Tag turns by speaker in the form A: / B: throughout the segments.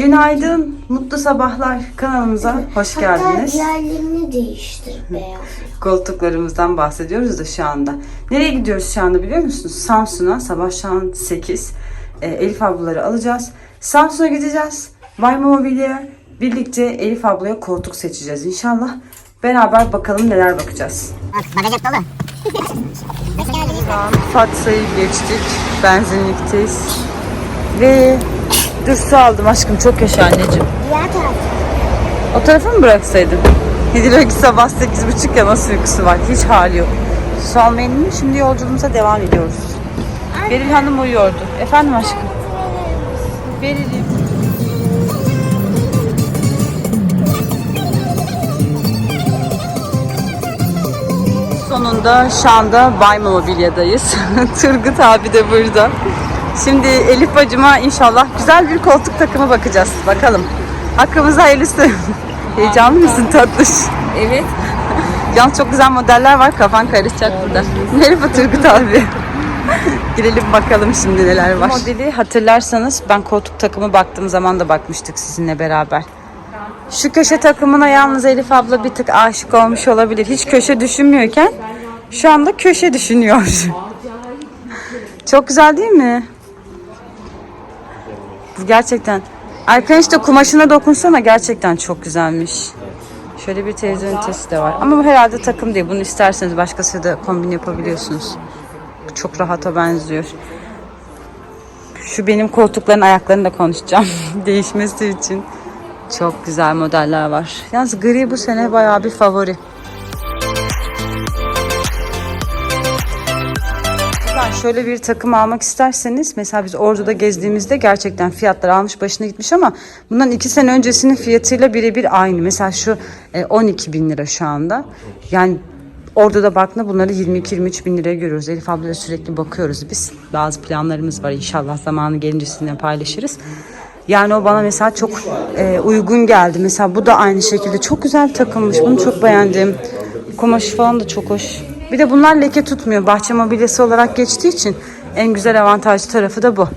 A: Günaydın, mutlu sabahlar kanalımıza hoş
B: Hatta
A: geldiniz.
B: diğerlerini değiştir beyaz.
A: Koltuklarımızdan bahsediyoruz da şu anda. Nereye gidiyoruz şu anda biliyor musunuz? Samsun'a sabah şu an 8. Ee, Elif ablaları alacağız. Samsun'a gideceğiz. Bay Mobilya'ya birlikte Elif ablaya koltuk seçeceğiz inşallah. Beraber bakalım neler bakacağız.
C: Bagaj hep dolu.
A: Fatsa'yı geçtik. Benzinlikteyiz. Ve dur su aldım aşkım çok yaşa anneciğim.
B: Diğer taraf.
A: O tarafa mı bıraksaydın? Diyor ki sabah sekiz buçuk ya nasıl uykusu var? Hiç hali yok. Su almaya indim. Şimdi yolculuğumuza devam ediyoruz. Beril Hanım uyuyordu. Efendim aşkım? Beril'im. Sonunda şu anda Bay Mobilya'dayız. Turgut abi de burada. Şimdi Elif bacıma inşallah güzel bir koltuk takımı bakacağız. Bakalım. Hakkımıza hayırlısı. Heyecanlı mısın tatlış? Evet. Yalnız çok güzel modeller var. Kafan karışacak burada. Merhaba Turgut abi. Girelim bakalım şimdi neler var. Modeli hatırlarsanız ben koltuk takımı baktığım zaman da bakmıştık sizinle beraber. Şu köşe takımına yalnız Elif abla bir tık aşık olmuş olabilir. Hiç köşe düşünmüyorken şu anda köşe düşünüyor. Çok güzel değil mi? Bu gerçekten. Arka işte kumaşına dokunsana gerçekten çok güzelmiş. Şöyle bir televizyon ünitesi de var. Ama bu herhalde takım değil. Bunu isterseniz başkası da kombin yapabiliyorsunuz. Çok rahata benziyor. Şu benim koltukların ayaklarını da konuşacağım. Değişmesi için. Çok güzel modeller var. Yalnız gri bu sene bayağı bir favori. Şöyle bir takım almak isterseniz mesela biz Ordu'da gezdiğimizde gerçekten fiyatlar almış başına gitmiş ama bundan iki sene öncesinin fiyatıyla birebir aynı. Mesela şu e, 12 bin lira şu anda. Yani Ordu'da baktığında bunları 22-23 bin liraya görüyoruz. Elif ablayla sürekli bakıyoruz biz. Bazı planlarımız var inşallah zamanı gelince sizinle paylaşırız. Yani o bana mesela çok e, uygun geldi. Mesela bu da aynı şekilde çok güzel takılmış. Bunu çok beğendim. Kumaşı falan da çok hoş. Bir de bunlar leke tutmuyor. Bahçe mobilyası olarak geçtiği için en güzel avantajlı tarafı da bu.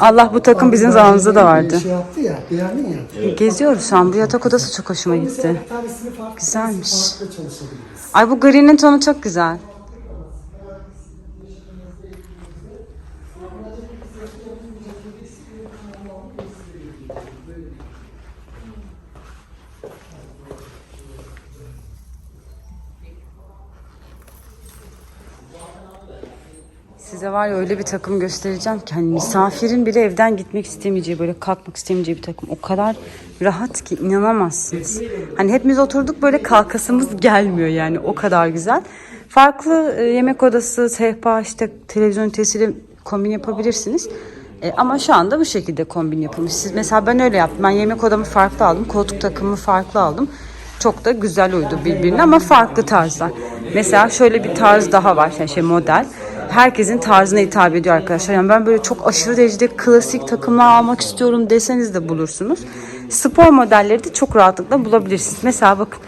A: Allah bu takım bizim zamanımızda da vardı.
D: Şey yaptı ya, beğendin ya.
A: Geziyoruz şu an. Bu yatak odası çok hoşuma gitti. Güzelmiş. Ay bu gri'nin tonu çok güzel. Size var ya öyle bir takım göstereceğim ki hani misafirin bile evden gitmek istemeyeceği böyle kalkmak istemeyeceği bir takım. O kadar rahat ki inanamazsınız. Hani hepimiz oturduk böyle kalkasımız gelmiyor yani o kadar güzel. Farklı e, yemek odası, sehpa işte televizyon ünitesiyle kombin yapabilirsiniz. E, ama şu anda bu şekilde kombin yapılmış. Siz mesela ben öyle yaptım. Ben yemek odamı farklı aldım. Koltuk takımı farklı aldım. Çok da güzel uydu birbirine ama farklı tarzlar. Mesela şöyle bir tarz daha var. Yani şey model herkesin tarzına hitap ediyor arkadaşlar. Yani ben böyle çok aşırı derecede klasik takımlar almak istiyorum deseniz de bulursunuz. Spor modelleri de çok rahatlıkla bulabilirsiniz. Mesela bakın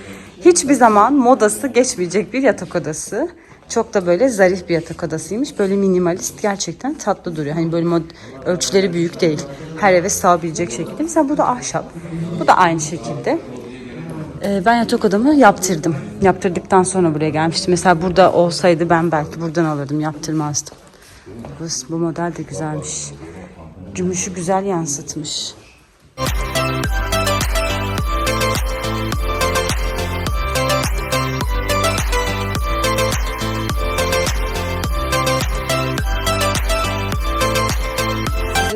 A: hiçbir zaman modası geçmeyecek bir yatak odası. Çok da böyle zarif bir yatak odasıymış. Böyle minimalist gerçekten tatlı duruyor. Hani böyle ölçüleri büyük değil. Her eve sığabilecek şekilde. Mesela bu da ahşap. Bu da aynı şekilde. Ee, ben yatak odamı yaptırdım. Yaptırdıktan sonra buraya gelmiştim. Mesela burada olsaydı ben belki buradan alırdım, yaptırmazdım. Bu, bu model de güzelmiş. Gümüşü güzel yansıtmış.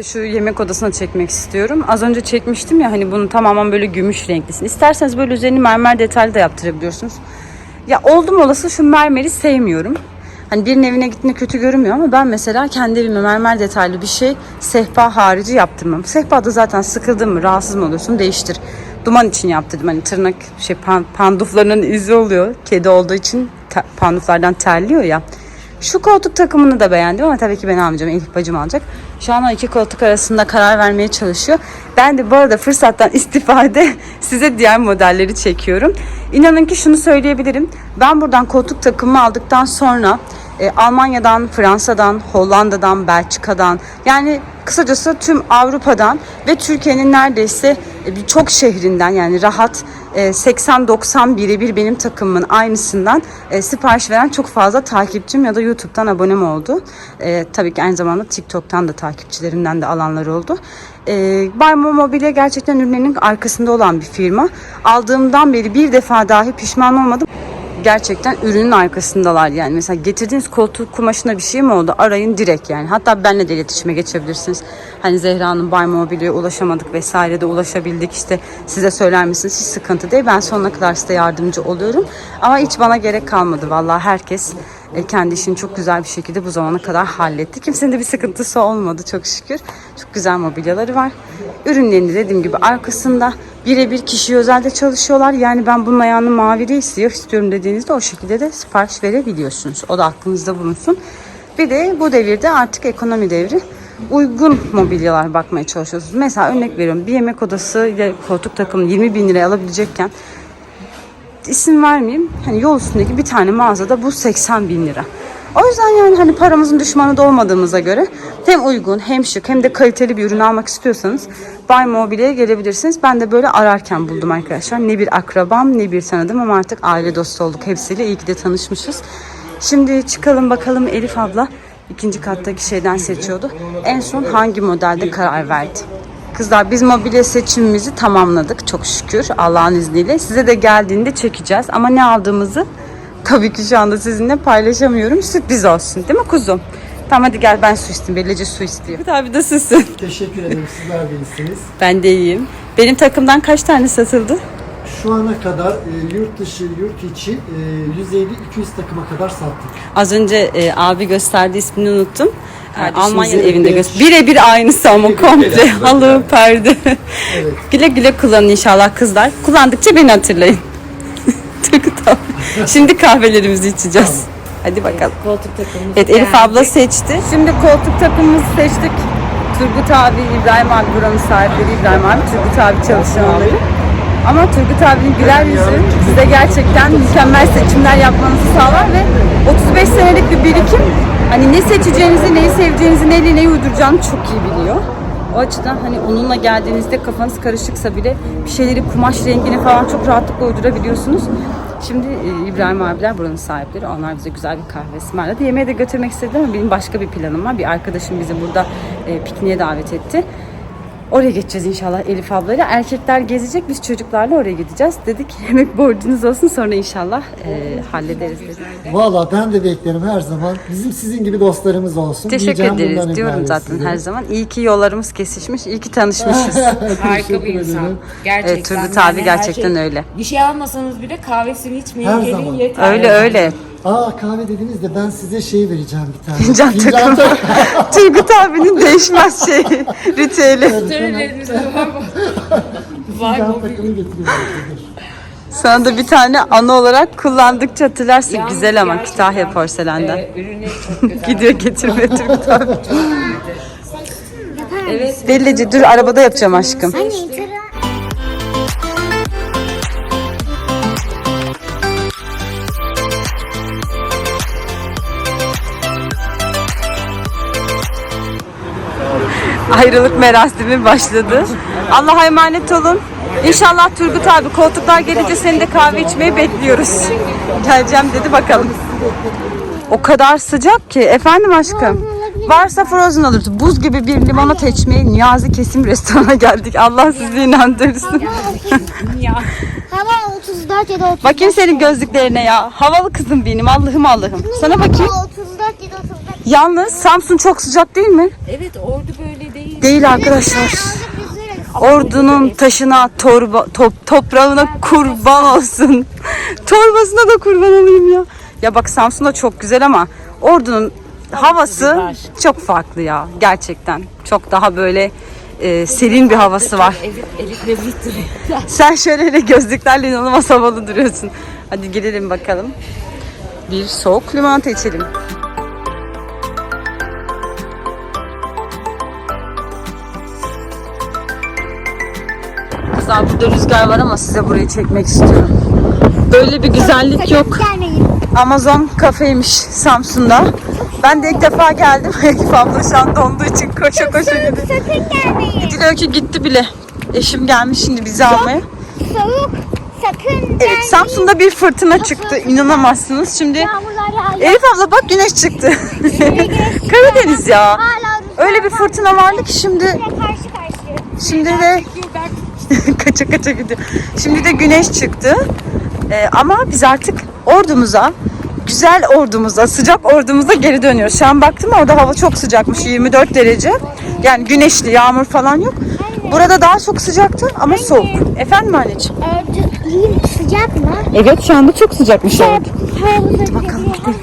A: Şu yemek odasına çekmek istiyorum. Az önce çekmiştim ya hani bunun tamamen böyle gümüş renklisini. İsterseniz böyle üzerini mermer detaylı da yaptırabiliyorsunuz. Ya oldum olası şu mermeri sevmiyorum. Hani birinin evine gittiğinde kötü görünmüyor ama ben mesela kendi evime mermer detaylı bir şey sehpa harici yaptırmam. Sehpada zaten sıkıldın mı rahatsız mı oluyorsun değiştir. Duman için yaptırdım hani tırnak şey pan, panduflarının izi oluyor. Kedi olduğu için te- panduflardan terliyor ya. Şu koltuk takımını da beğendim ama tabii ki ben almayacağım. Elif bacım alacak. Şu an o iki koltuk arasında karar vermeye çalışıyor. Ben de bu arada fırsattan istifade size diğer modelleri çekiyorum. İnanın ki şunu söyleyebilirim. Ben buradan koltuk takımı aldıktan sonra e, Almanya'dan, Fransa'dan, Hollanda'dan, Belçika'dan yani kısacası tüm Avrupa'dan ve Türkiye'nin neredeyse e, birçok şehrinden yani rahat e, 80-90 birebir benim takımımın aynısından e, sipariş veren çok fazla takipçim ya da YouTube'dan abonem oldu. E, tabii ki aynı zamanda TikTok'tan da takipçilerimden de alanlar oldu. E, Baymo Mobilya gerçekten ürünlerinin arkasında olan bir firma. Aldığımdan beri bir defa dahi pişman olmadım gerçekten ürünün arkasındalar yani. Mesela getirdiğiniz koltuk kumaşına bir şey mi oldu? Arayın direkt yani. Hatta benle de iletişime geçebilirsiniz. Hani Zehra'nın Bay Mobilya'ya ulaşamadık vesaire de ulaşabildik. İşte size söyler misiniz? Hiç sıkıntı değil. Ben sonuna kadar size yardımcı oluyorum. Ama hiç bana gerek kalmadı. Vallahi herkes e, kendi işini çok güzel bir şekilde bu zamana kadar halletti. Kimsenin de bir sıkıntısı olmadı çok şükür. Çok güzel mobilyaları var. Ürünlerini dediğim gibi arkasında birebir kişi özelde çalışıyorlar. Yani ben bunun ayağını mavi değil istiyorum dediğinizde o şekilde de sipariş verebiliyorsunuz. O da aklınızda bulunsun. Bir de bu devirde artık ekonomi devri uygun mobilyalar bakmaya çalışıyorsunuz. Mesela örnek veriyorum bir yemek odası ile koltuk takımını 20 bin liraya alabilecekken isim vermeyeyim. Hani yol üstündeki bir tane mağazada bu 80 bin lira. O yüzden yani hani paramızın düşmanı da olmadığımıza göre hem uygun hem şık hem de kaliteli bir ürün almak istiyorsanız Buy Mobile'ye gelebilirsiniz. Ben de böyle ararken buldum arkadaşlar. Ne bir akrabam ne bir tanıdım ama artık aile dostu olduk hepsiyle. İyi ki de tanışmışız. Şimdi çıkalım bakalım Elif abla ikinci kattaki şeyden seçiyordu. En son hangi modelde karar verdi? Kızlar biz mobilya seçimimizi tamamladık çok şükür Allah'ın izniyle. Size de geldiğinde çekeceğiz ama ne aldığımızı tabii ki şu anda sizinle paylaşamıyorum. Sürpriz olsun değil mi kuzum? Tamam hadi gel ben su isteyeyim. Bellece su istiyor. Tabii de sizsin.
D: Teşekkür ederim. Sizler de iyisiniz.
A: Ben de iyiyim. Benim takımdan kaç tane satıldı?
D: Şu ana kadar e, yurt dışı, yurt içi e, 150-200 takıma kadar sattık.
A: Az önce e, abi gösterdi ismini unuttum. Almanya'nın evinde göster. Birebir aynısı ama komple halı, perde.
D: Evet.
A: güle güle kullanın inşallah kızlar. Kullandıkça beni hatırlayın. Çok tamam. Şimdi kahvelerimizi içeceğiz. Hadi bakalım.
C: Koltuk takımımız
A: Evet Elif abla seçti. Şimdi koltuk takımımızı seçtik. Turgut abi, İbrahim abi buranın sahipleri İbrahim abi, Turgut abi çalışanları. Ama Turgut abinin güler yüzü size gerçekten mükemmel seçimler yapmanızı sağlar ve 35 senelik bir birikim hani ne seçeceğinizi, neyi seveceğinizi, neyle neyi uyduracağını çok iyi biliyor. O açıdan hani onunla geldiğinizde kafanız karışıksa bile bir şeyleri kumaş rengini falan çok rahatlıkla uydurabiliyorsunuz. Şimdi e, İbrahim abiler buranın sahipleri. Onlar bize güzel bir kahve ısmarladı. Yemeğe de götürmek istedi ama benim başka bir planım var. Bir arkadaşım bizi burada e, pikniğe davet etti. Oraya geçeceğiz inşallah Elif ablayla. Erkekler gezecek, biz çocuklarla oraya gideceğiz. Dedik yemek borcunuz olsun sonra inşallah e, hallederiz dedik.
D: Valla ben de beklerim her zaman. Bizim sizin gibi dostlarımız olsun.
A: Teşekkür
D: Diyeceğim
A: ederiz diyorum zaten
D: size.
A: her zaman. İyi ki yollarımız kesişmiş, iyi ki tanışmışız.
C: Harika bir insan. Gerçekten.
A: Evet, Turgut abi gerçekten
C: şey-
A: öyle.
C: Bir şey almasanız bile kahvesini içmeye gelin yeter.
A: öyle öyle.
D: Aa kahve dediniz de ben size şey vereceğim bir tane.
A: Fincan takım.
D: takım.
A: Turgut abinin değişmez şeyi, ritüeli.
C: Var mı?
D: Fincan takımı getiriyorum.
A: Sana da bir tane anı olarak kullandıkça hatırlarsın.
C: Yalnız
A: Güzel ama
C: gerçekten,
A: Kütahya porselenden.
C: e, ürünleri çok güzel.
A: Gidiyor getirme Turgut abi.
C: Evet.
A: Bellici dur arabada yapacağım aşkım.
B: Anne
A: Ayrılık merasimi başladı. Allah'a emanet olun. İnşallah Turgut abi koltuklar gelince seni de kahve içmeyi bekliyoruz. Geleceğim dedi bakalım. O kadar sıcak ki. Efendim aşkım. Varsa frozen alırız. Buz gibi bir limonata içmeye Niyazi Kesim restorana geldik. Allah sizi inandırsın.
B: Hava 34 ya da 34.
A: Bakayım senin gözlüklerine ya. Havalı kızım benim. Allah'ım Allah'ım. Sana bakayım.
B: 34 ya da 35.
A: Yalnız Samsun çok sıcak değil mi?
C: Evet ordu değil.
A: Arkadaşlar. Ordunun taşına, torba, top, toprağına kurban olsun. Torbasına da kurban olayım ya. Ya bak Samsun da çok güzel ama Ordu'nun havası çok farklı ya. Gerçekten. Çok daha böyle e, serin bir havası var.
C: Evet Elif Elif duruyor.
A: Sen şöyle hele gözlüklerle inanılmaz havalı duruyorsun. Hadi gelelim bakalım. Bir soğuk limonata içelim. Kızlar burada rüzgar var ama size burayı çekmek istiyorum. Böyle bir güzellik yok. Amazon kafeymiş Samsun'da. Ben de ilk defa geldim. Elif abla şu an donduğu için koşa koşa gidiyor.
B: Sakın gelmeyin.
A: Dil Öykü gitti bile. Eşim gelmiş şimdi bizi almaya.
B: Soğuk. Sakın gelmeyin.
A: Evet Samsun'da bir fırtına çıktı. İnanamazsınız. Şimdi. Elif abla bak güneş çıktı. Karadeniz ya. Öyle bir fırtına vardı ki şimdi şimdi de kaça kaça gidiyor. Şimdi de güneş çıktı. Ee, ama biz artık ordumuza güzel ordumuza, sıcak ordumuza geri dönüyoruz. Şu an baktım orada hava çok sıcakmış. 24 derece. Yani güneşli, yağmur falan yok. Burada daha çok sıcaktı ama soğuk. Efendim anneciğim?
B: Örtüleyim sıcak mı?
A: Evet şu anda çok sıcakmış.
B: Havuza
A: bakalım,
B: gidelim.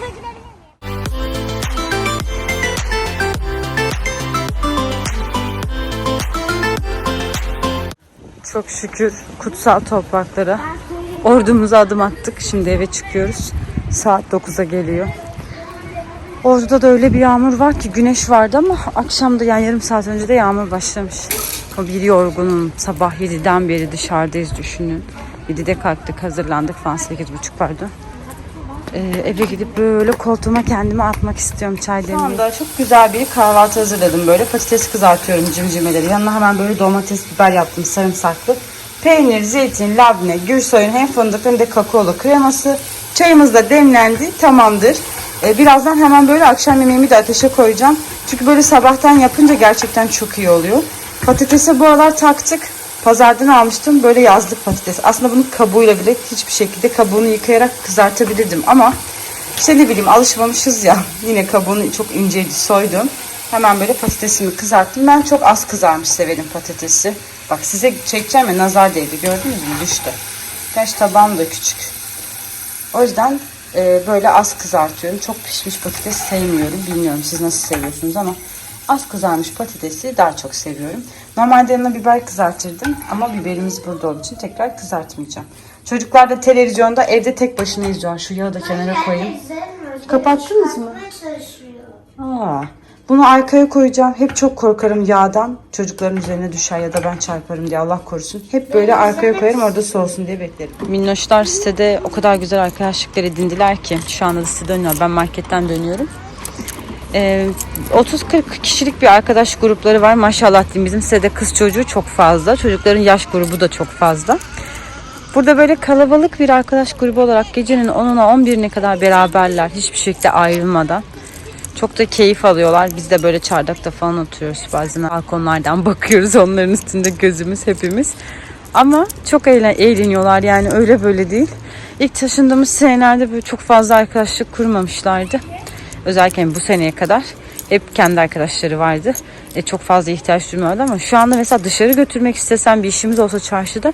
A: Çok şükür kutsal topraklara ordumuza adım attık. Şimdi eve çıkıyoruz. Saat 9'a geliyor. Orada da öyle bir yağmur var ki güneş vardı ama akşamda yani yarım saat önce de yağmur başlamış. O bir yorgunum. Sabah 7'den beri dışarıdayız düşünün. 7'de kalktık hazırlandık falan 8.30 pardon. Ee, eve gidip böyle koltuğuma kendimi atmak istiyorum çay demleyip. Şu anda çok güzel bir kahvaltı hazırladım böyle. Patates kızartıyorum cimcimeleri. Yanına hemen böyle domates, biber yaptım sarımsaklı. Peynir, zeytin, labne, gül soyun hem fındık hem de kakaolu kreması. Çayımız da demlendi. Tamamdır. Ee, birazdan hemen böyle akşam yemeğimi de ateşe koyacağım. Çünkü böyle sabahtan yapınca gerçekten çok iyi oluyor. Patatese bu aralar taktık. Pazardan almıştım böyle yazlık patates. Aslında bunun kabuğuyla bile hiçbir şekilde kabuğunu yıkayarak kızartabilirdim ama işte ne bileyim alışmamışız ya. Yine kabuğunu çok inceydi soydum. Hemen böyle patatesimi kızarttım. Ben çok az kızarmış severim patatesi. Bak size çekeceğim ya nazar değdi gördünüz mü düştü. Gerçi tabağım da küçük. O yüzden e, böyle az kızartıyorum. Çok pişmiş patates sevmiyorum. Bilmiyorum siz nasıl seviyorsunuz ama az kızarmış patatesi daha çok seviyorum. Normalde yanına biber kızartırdım ama biberimiz burada olduğu için tekrar kızartmayacağım. Çocuklar da televizyonda evde tek başına izliyor. Şu yağı da kenara koyayım. Kapattınız mı? Aa, bunu arkaya koyacağım. Hep çok korkarım yağdan. Çocukların üzerine düşer ya da ben çarparım diye Allah korusun. Hep böyle arkaya koyarım orada soğusun diye beklerim. Minnoşlar sitede o kadar güzel arkadaşlıklar edindiler ki. Şu anda da site dönüyor. Ben marketten dönüyorum. Ee, 30-40 kişilik bir arkadaş grupları var. Maşallah diyeyim bizim sitede kız çocuğu çok fazla. Çocukların yaş grubu da çok fazla. Burada böyle kalabalık bir arkadaş grubu olarak gecenin 10'una 11'ine kadar beraberler. Hiçbir şekilde ayrılmadan. Çok da keyif alıyorlar. Biz de böyle çardakta falan oturuyoruz. Bazen balkonlardan bakıyoruz. Onların üstünde gözümüz hepimiz. Ama çok eğlen eğleniyorlar yani öyle böyle değil. İlk taşındığımız senelerde böyle çok fazla arkadaşlık kurmamışlardı. Özellikle bu seneye kadar hep kendi arkadaşları vardı. E, çok fazla ihtiyaç duymuyorlardı ama şu anda mesela dışarı götürmek istesem bir işimiz olsa çarşıda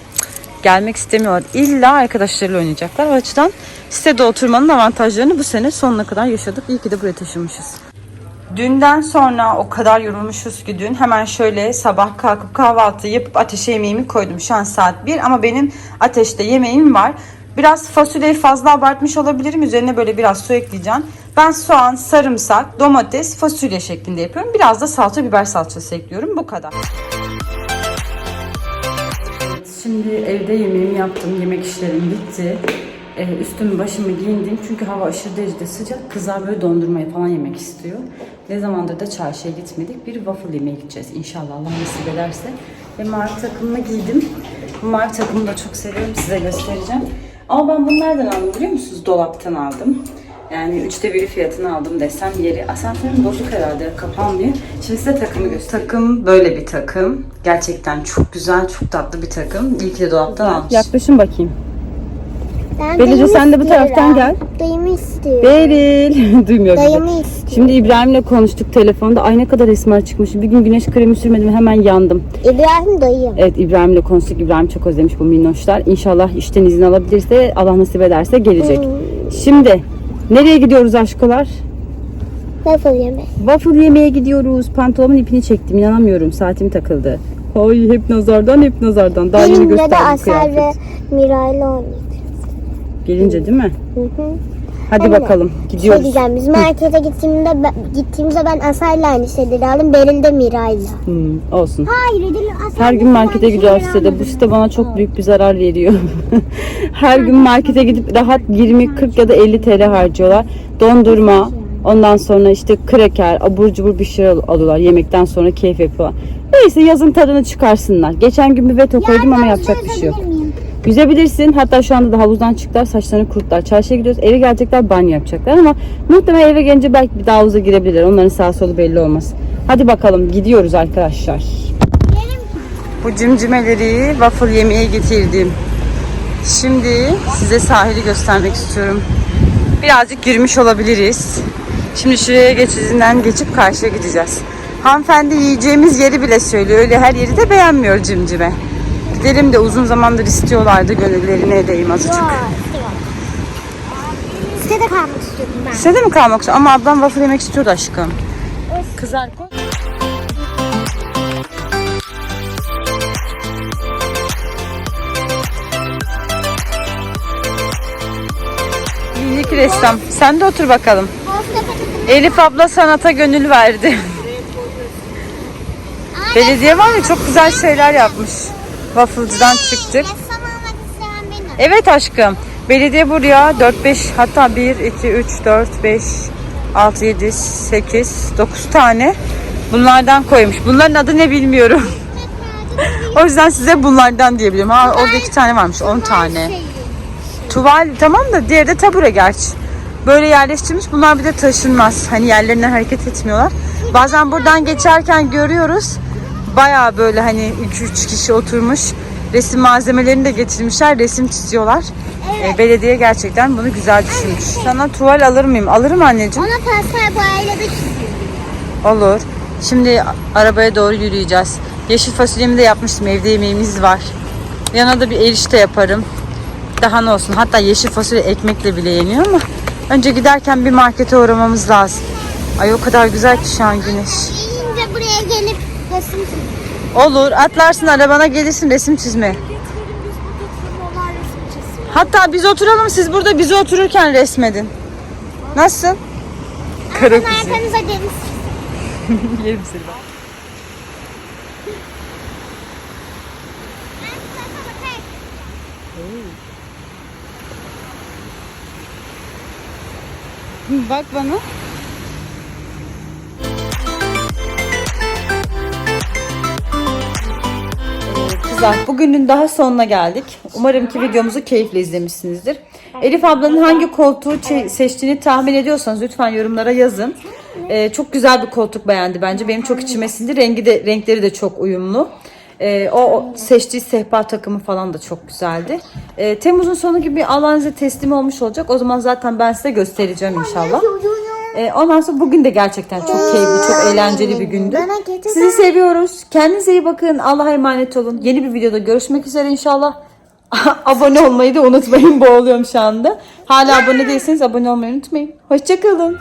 A: gelmek istemiyorlar. İlla arkadaşlarıyla oynayacaklar. O açıdan sitede oturmanın avantajlarını bu sene sonuna kadar yaşadık. İyi ki de buraya taşınmışız. Dünden sonra o kadar yorulmuşuz ki dün hemen şöyle sabah kalkıp kahvaltı yapıp ateşe yemeğimi koydum. Şu an saat 1 ama benim ateşte yemeğim var. Biraz fasulyeyi fazla abartmış olabilirim. Üzerine böyle biraz su ekleyeceğim. Ben soğan, sarımsak, domates, fasulye şeklinde yapıyorum. Biraz da salça, biber salçası ekliyorum. Bu kadar. Şimdi evde yemeğimi yaptım. Yemek işlerim bitti. Ee, üstümü başımı giyindim. Çünkü hava aşırı derecede sıcak. Kızlar böyle dondurmayı falan yemek istiyor. Ne zamandır da çarşıya gitmedik. Bir waffle yemeye gideceğiz inşallah Allah nasip ederse. Ve mavi takımımı giydim. Bu mavi takımı da çok seviyorum. Size göstereceğim. Ama ben bunu nereden aldım biliyor musunuz? Dolaptan aldım. Yani üçte biri fiyatını aldım desem yeri. Asansörün bozuk herhalde kapanmıyor. Şimdi size takımı göstereyim. Takım böyle bir takım. Gerçekten çok güzel, çok tatlı bir takım. İyi ki de dolaptan almış. Yaklaşın bakayım.
B: Ben dayımı
A: sen de bu
B: istiyorum.
A: taraftan gel.
B: Dayımı istiyorum.
A: Beril. Duymuyor bizi.
B: Dayımı istiyorum.
A: Şimdi İbrahim'le konuştuk telefonda. Ay ne kadar esmer çıkmış. Bir gün güneş kremi sürmedim hemen yandım.
B: İbrahim dayım.
A: Evet İbrahim'le konuştuk. İbrahim çok özlemiş bu minnoşlar. İnşallah işten izin alabilirse Allah nasip ederse gelecek.
B: Hmm.
A: Şimdi nereye gidiyoruz aşkolar?
B: Waffle yemek.
A: Waffle yemeye gidiyoruz. Pantolonumun ipini çektim. inanamıyorum. Saatim takıldı. Ay hep nazardan hep nazardan. Daha yeni
B: Benimle de
A: gösterdim
B: Asel ve. Miray'la oynayacağız.
A: Gelince değil mi?
B: Hı hı.
A: Hadi
B: Anne,
A: bakalım
B: Şey
A: gidiyoruz.
B: diyeceğim, biz markete gittiğimde, gittiğimizde ben Asay'la aynı şeyleri aldım. Beril de Miray'la.
A: Hmm, olsun.
B: Hayır Edil
A: Her gün markete gidiyor sitede. Bu site bana çok büyük bir zarar veriyor. Her gün markete gidip rahat 20, 40 ya da 50 TL harcıyorlar. Dondurma, ondan sonra işte kreker, abur cubur bir şey al- alıyorlar. Yemekten sonra keyif yapıyorlar. Neyse yazın tadını çıkarsınlar. Geçen gün bir veto koydum ama yapacak bir şey yok. Yüzebilirsin. Hatta şu anda da havuzdan çıktılar. Saçlarını kuruttular. Çarşıya gidiyoruz. Eve gelecekler banyo yapacaklar ama muhtemelen eve gelince belki bir daha havuza girebilirler. Onların sağ solu belli olmaz. Hadi bakalım gidiyoruz arkadaşlar. Bu cimcimeleri waffle yemeğe getirdim. Şimdi size sahili göstermek istiyorum. Birazcık yürümüş olabiliriz. Şimdi şuraya geçidinden geçip karşıya gideceğiz. Hanımefendi yiyeceğimiz yeri bile söylüyor. Öyle her yeri de beğenmiyor cimcime. Gidelim de uzun zamandır istiyorlardı. Gönüllerine edeyim azıcık.
B: Sitede kalmak istiyordum ben.
A: Size de mi kalmak istiyor? Ama ablam waffle yemek istiyordu aşkım. Kızar koy. Minik ressam. Sen de otur bakalım. Elif abla sanata gönül verdi. Belediye var ya çok güzel şeyler yapmış. Waffle'cıdan çıktık. Evet aşkım. Belediye buraya 4-5 hatta 1, 2, 3, 4, 5, 6, 7, 8, 9 tane bunlardan koymuş. Bunların adı ne bilmiyorum. o yüzden size bunlardan diyebilirim. Ha, orada iki tane varmış 10 tane. Tuval tamam da diğeri de tabure gerçi. Böyle yerleştirmiş. Bunlar bir de taşınmaz. Hani yerlerinden hareket etmiyorlar. Bazen buradan geçerken görüyoruz. Bayağı böyle hani 2-3 kişi oturmuş. Resim malzemelerini de getirmişler. Resim çiziyorlar. Ee, belediye gerçekten bunu güzel düşünmüş. Sana tuval alır mıyım? Alırım anneciğim.
B: Ona pastel boyayla da çiziyorum.
A: Olur. Şimdi arabaya doğru yürüyeceğiz. Yeşil fasulyemi de yapmıştım. Evde yemeğimiz var. Yanına da bir erişte yaparım. Daha ne olsun. Hatta yeşil fasulye ekmekle bile yeniyor ama önce giderken bir markete uğramamız lazım. Ay o kadar güzel ki şu an güneş.
B: İyince buraya gelip resim.
A: Olur. Atlarsın arabana gelirsin resim çizme. Hatta biz oturalım siz burada bizi otururken resmedin. Nasıl? Kara kuzu.
B: arkanıza.
A: Yerim seni ben. Bak bana. Kızlar bugünün daha sonuna geldik. Umarım ki videomuzu keyifle izlemişsinizdir. Elif ablanın hangi koltuğu seçtiğini tahmin ediyorsanız lütfen yorumlara yazın. Ee, çok güzel bir koltuk beğendi bence. Benim çok içime sindi. Rengi de renkleri de çok uyumlu. Ee, o, o seçtiği sehpa takımı falan da çok güzeldi. Ee, Temmuz'un sonu gibi size teslim olmuş olacak. O zaman zaten ben size göstereceğim inşallah. Ee, ondan sonra bugün de gerçekten çok keyifli, çok eğlenceli bir gündü. Sizi seviyoruz. Kendinize iyi bakın. Allah'a emanet olun. Yeni bir videoda görüşmek üzere inşallah. abone olmayı da unutmayın. Boğuluyorum şu anda. Hala abone değilseniz abone olmayı unutmayın. Hoşçakalın.